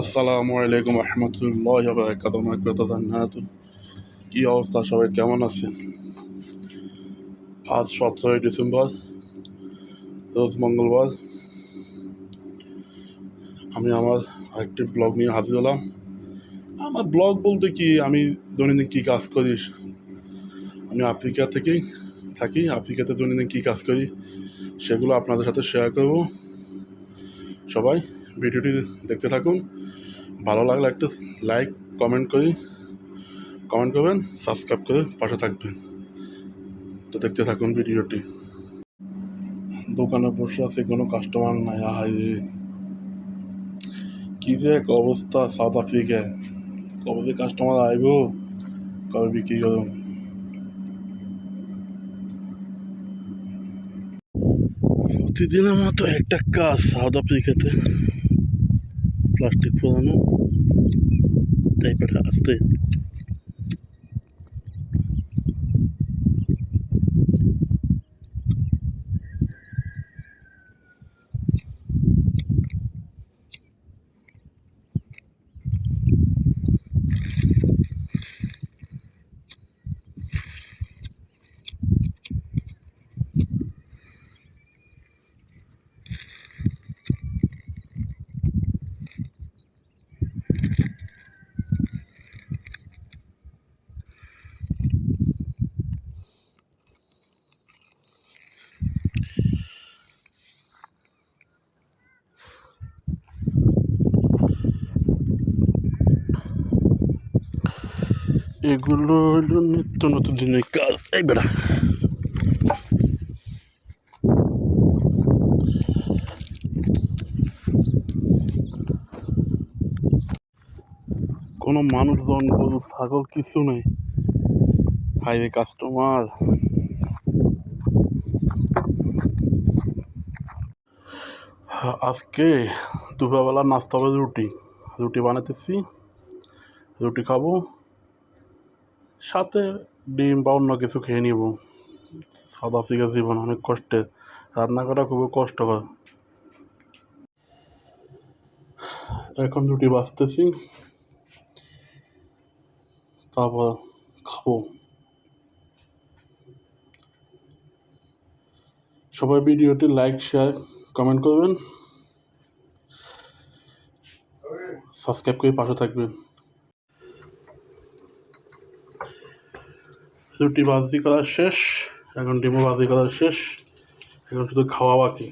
আসসালামু আলাইকুম রহমতুল্লাহ জান্নাত কি অবস্থা সবাই, কেমন আছেন? আজ সতেরোই ডিসেম্বর, রোজ মঙ্গলবার। আমি আমার আরেকটি ব্লগ নিয়ে হাজির হলাম। আমার ব্লগ বলতে কি, আমি দৈনন্দিন কী কাজ করি? আমি আফ্রিকা থেকেই থাকি, আফ্রিকাতে দৈনন্দিন কী কাজ করি, সেগুলো আপনাদের সাথে শেয়ার করব। সবাই ভিডিওটি দেখতে থাকুন। ভালো লাগলে একটা লাইক কমেন্ট করি কমেন্ট করবেন সাবস্ক্রাইব করে পাশে থাকবেন। তো দেখতে থাকুন ভিডিওটি। দোকানে বসে আছে, কোনো কাস্টমার নাই আহাই কী যে এক অবস্থা সাউথ আফ্রিকায় কবে কাস্টমার আইব, কবে বিক্রি করব? প্রতিদিনের মতো একটা কাজ সাউথ আফ্রিকাতে প্লাস্টিক ফোলানো। তাই আসতে এগুলো হলো নিত্য নতুন দিনের কাজ। এই বেড়া। কোনো মানুষজন গরু ছাগল কিছু নেই। হাইরে কাস্টমার। আজকে দুপুরবেলা নাস্তা হবে রুটি। রুটি বানাতেছি। রুটি খাব। সাথে ডিম বা অন্য কিছু খেয়ে নিব। সাউথ আফ্রিকার জীবন অনেক কষ্টের। রান্না করা খুবই কষ্টকর। এখন রুটি বাঁচতেছি। তারপর খাব। সবাই ভিডিওটি লাইক শেয়ার কমেন্ট করবেন। সাবস্ক্রাইব করে পাশে থাকবেন। রুটি ভাজি করা শেষ এখন ডিমও ভাজি করা শেষ এখন শুধু খাওয়া বাকি।